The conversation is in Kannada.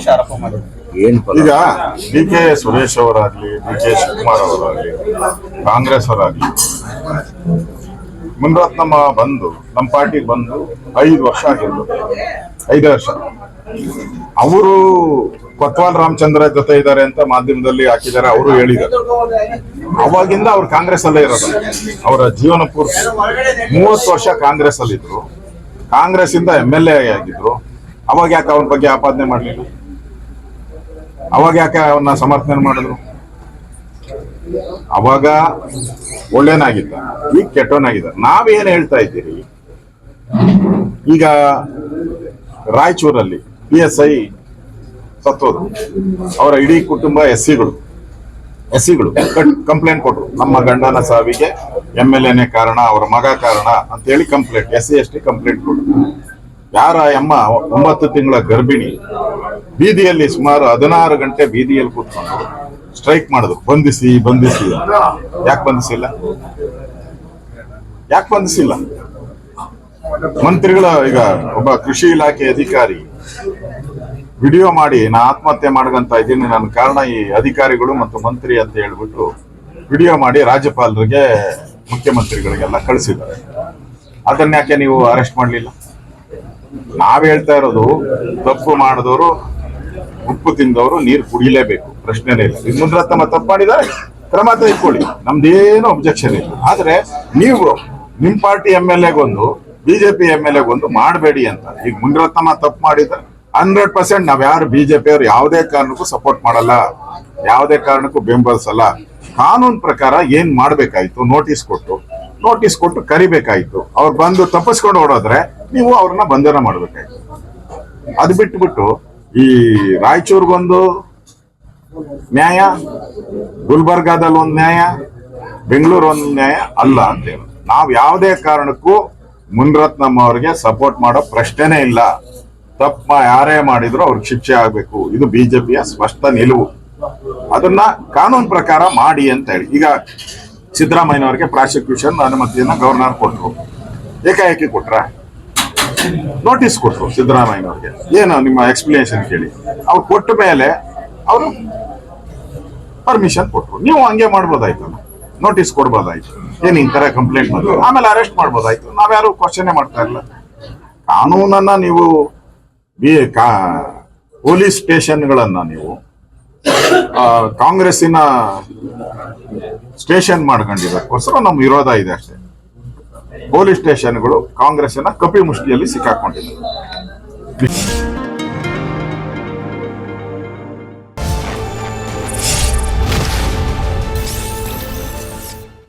ಸುರೇಶ್ ಆರೋಪ ಮಾಡಿದ್ರು. ಏನ್ ಈಗ ಡಿ ಕೆ ಸುರೇಶ್ ಅವರಾಗ್ಲಿ ಡಿ ಕೆ ಶಿವಕುಮಾರ್ ಅವರಾಗ್ಲಿ ಕಾಂಗ್ರೆಸ್ ಅವರಾಗ್ಲಿ ಮುನ್ರತ್ನಮ್ಮ ಬಂದು ನಮ್ಮ ಪಾರ್ಟಿಗೆ ಬಂದು ಐದು ವರ್ಷ ಆಗಿರ್ಬೋದು ಐದು ವರ್ಷ. ಅವರು ಕೊತ್ವಾಲ್ ರಾಮಚಂದ್ರ ಜೊತೆ ಇದ್ದಾರೆ ಅಂತ ಮಾಧ್ಯಮದಲ್ಲಿ ಹಾಕಿದ್ದಾರೆ ಅವರು ಹೇಳಿದ್ದಾರೆ. ಅವಾಗಿಂದ ಅವ್ರು ಕಾಂಗ್ರೆಸ್ ಅಲ್ಲೇ ಇರೋದು. ಅವರ ಜೀವನ ಪೂರ್ತಿ. ಮೂವತ್ತು ವರ್ಷ ಕಾಂಗ್ರೆಸ್ ಅಲ್ಲಿ ಇದ್ರು ಕಾಂಗ್ರೆಸ್ ಇಂದ ಎಂ ಎಲ್ ಎ ಆಗಿದ್ರು. ಅವಾಗ ಯಾಕೆ ಅವ್ರ ಬಗ್ಗೆ ಆಪಾದನೆ ಮಾಡಲಿಲ್ಲ? ಅವಾಗ ಯಾಕೆ ಅವನ್ನ ಸಮರ್ಥನೆ ಮಾಡಿದ್ರು? ಅವಾಗ ಒಳ್ಳೇನಾಗಿದ್ದ, ಈಗ ಕೆಟ್ಟವನಾಗಿದ್ದ. ನಾವೇನು ಹೇಳ್ತಾ ಇದ್ದೀರಿ? ಈಗ ರಾಯಚೂರಲ್ಲಿ ಪಿ ಎಸ್ ಐ ಸತ್ತೋದು ಅವರ ಇಡೀ ಕುಟುಂಬ ಎಸ್ ಸಿಗಳು ಎಸ್ ಸಿಗಳು ಕಂಪ್ಲೇಂಟ್ ಕೊಟ್ರು. ನಮ್ಮ ಗಂಡನ ಸಾವಿಗೆ ಎಂ ಎಲ್ ಎನೇ ಕಾರಣ, ಅವರ ಮಗ ಕಾರಣ ಅಂತ ಹೇಳಿ complaint S C S T complaint ಕೊಟ್ರು. ಯಾರ ಅಮ್ಮ ಒಂಬತ್ತು ತಿಂಗಳ ಗರ್ಭಿಣಿ? ಬೀದಿಯಲ್ಲಿ ಸುಮಾರು ಹದಿನಾರು ಗಂಟೆ ಬೀದಿಯಲ್ಲಿ ಕೂತ್ಕೊಂಡು ಸ್ಟ್ರೈಕ್ ಮಾಡಿದ್ರು ಬಂಧಿಸಿ ಬಂಧಿಸಿ ಯಾಕೆ ಬಂಧಿಸಿಲ್ಲ? ಯಾಕೆ ಬಂಧಿಸಿಲ್ಲ? ಮಂತ್ರಿಗಳ, ಈಗ ಒಬ್ಬ ಕೃಷಿ ಇಲಾಖೆ ಅಧಿಕಾರಿ ವಿಡಿಯೋ ಮಾಡಿ, ನಾ ಆತ್ಮಹತ್ಯೆ ಮಾಡ್ಕಂತ ಇದ್ದೀನಿ, ನನ್ನ ಕಾರಣ ಈ ಅಧಿಕಾರಿಗಳು ಮತ್ತು ಮಂತ್ರಿ ಅಂತ ಹೇಳ್ಬಿಟ್ಟು ವಿಡಿಯೋ ಮಾಡಿ ರಾಜ್ಯಪಾಲರಿಗೆ, ಮುಖ್ಯಮಂತ್ರಿಗಳಿಗೆಲ್ಲ ಕಳಿಸಿದ್ದಾರೆ. ಅದನ್ನ ಯಾಕೆ ನೀವು ಅರೆಸ್ಟ್ ಮಾಡಲಿಲ್ಲ? ನಾವ್ ಹೇಳ್ತಾ ಇರೋದು, ತಪ್ಪು ಮಾಡಿದವರು ಉಪ್ಪು ತಿಂದವರು ನೀರು ಕುಡಿಲೇಬೇಕು, ಪ್ರಶ್ನೆನೇ ಇಲ್ಲ. ಈಗ ತಮ್ಮ ತಪ್ಪು ಮಾಡಿದರೆ ಕ್ರಮ ತೆಗೆದುಕೊಳ್ಳಿ. ನಮ್ದೇನು ಅಬ್ಜೆಕ್ಷನ್ ಇಲ್ಲ. ಆದ್ರೆ ನೀವು ನಿಮ್ ಪಾರ್ಟಿ ಎಂ ಎಲ್ ಎಗೊಂದು ಬಿಜೆಪಿ ಎಂ ಎಲ್ ಎಗೊಂದು ಮಾಡಬೇಡಿ ಅಂತ. ಈಗ ಮುನ್ರತ್ನಮ್ಮ ತಪ್ಪು ಮಾಡಿದ್ರೆ ಹಂಡ್ರೆಡ್ ಪರ್ಸೆಂಟ್ ನಾವ್ ಯಾರು ಬಿಜೆಪಿ ಅವ್ರು ಯಾವುದೇ ಕಾರಣಕ್ಕೂ ಸಪೋರ್ಟ್ ಮಾಡಲ್ಲ, ಯಾವುದೇ ಕಾರಣಕ್ಕೂ ಬೆಂಬಲಿಸಲ್ಲ. ಕಾನೂನು ಪ್ರಕಾರ ಏನ್ ಮಾಡ್ಬೇಕಾಯ್ತು? ನೋಟಿಸ್ ಕೊಟ್ಟು ನೋಟಿಸ್ ಕೊಟ್ಟು ಕರಿಬೇಕಾಯ್ತು. ಅವ್ರು ಬಂದು ತಪ್ಪಿಸ್ಕೊಂಡು ಓಡೋದ್ರೆ ನೀವು ಅವ್ರನ್ನ ಬಂಧನ ಮಾಡ್ಬೇಕಾಯ್ತು. ಅದು ಬಿಟ್ಬಿಟ್ಟು ಈ ರಾಯಚೂರ್ಗೊಂದು ನ್ಯಾಯ, ಗುಲ್ಬರ್ಗಾದಲ್ಲಿ ಒಂದು ನ್ಯಾಯ ಬೆಂಗಳೂರು ಒಂದು ನ್ಯಾಯ ಅಲ್ಲ ಅಂತ. ಹೇಳಿ ನಾವು ಯಾವುದೇ ಕಾರಣಕ್ಕೂ ಮುನ್ರತ್ನಮ್ಮ ಅವರಿಗೆ ಸಪೋರ್ಟ್ ಮಾಡೋ ಪ್ರಶ್ನೆನೇ ಇಲ್ಲ. ತಪ್ಪ ಯಾರೇ ಮಾಡಿದ್ರು ಅವ್ರಿಗೆ ಶಿಕ್ಷೆ ಆಗಬೇಕು. ಇದು ಬಿಜೆಪಿಯ ಸ್ಪಷ್ಟ ನಿಲುವು. ಅದನ್ನ ಕಾನೂನು ಪ್ರಕಾರ ಮಾಡಿ ಅಂತ ಹೇಳಿ. ಈಗ ಸಿದ್ದರಾಮಯ್ಯನವರಿಗೆ ಪ್ರಾಸಿಕ್ಯೂಷನ್ ಅನುಮತಿಯನ್ನು ಗವರ್ನರ್ ಕೊಟ್ಟರು ಏಕಾಏಕಿ ಕೊಟ್ರ? ನೋಟಿಸ್ ಕೊಟ್ರು ಸಿದ್ದರಾಮಯ್ಯನವ್ರಿಗೆ ಏನು ನಿಮ್ಮ ಎಕ್ಸ್ಪ್ಲನೇಷನ್ ಕೇಳಿ. ಅವ್ರು ಕೊಟ್ಟ ಮೇಲೆ ಅವರು ಪರ್ಮಿಷನ್ ಕೊಟ್ರು. ನೀವು ಹಂಗೆ ಮಾಡ್ಬೋದಾಯ್ತು ನೋಟಿಸ್ ಕೊಡ್ಬೋದಾಯ್ತು. ಏನು ಈ ಥರ ಕಂಪ್ಲೇಂಟ್ ಮಾಡಿದ್ರು ಆಮೇಲೆ ಅರೆಸ್ಟ್ ಮಾಡ್ಬೋದಾಯ್ತು. ನಾವ್ಯಾರು ಕ್ವಶನೇ ಮಾಡ್ತಾ ಇಲ್ಲ ಕಾನೂನನ್ನ ನೀವು ಬಿ ಕಾ- ಪೊಲೀಸ್ ಸ್ಟೇಷನ್ಗಳನ್ನು ನೀವು ಕಾಂಗ್ರೆಸ್ಸಿನ ಸ್ಟೇಷನ್ ಮಾಡ್ಕೊಂಡಿರೋಕ್ಕೋಸ್ಕರ ನಮ್ಮ ವಿರೋಧ ಇದೆ ಅಷ್ಟೇ. ಪೊಲೀಸ್ ಸ್ಟೇಷನ್ಗಳು ಕಾಂಗ್ರೆಸ್ಸಿನ ಕಪಿ ಮುಷ್ಟಿಯಲ್ಲಿ ಸಿಕ್ಕಾಕೊಂಡಿದೆ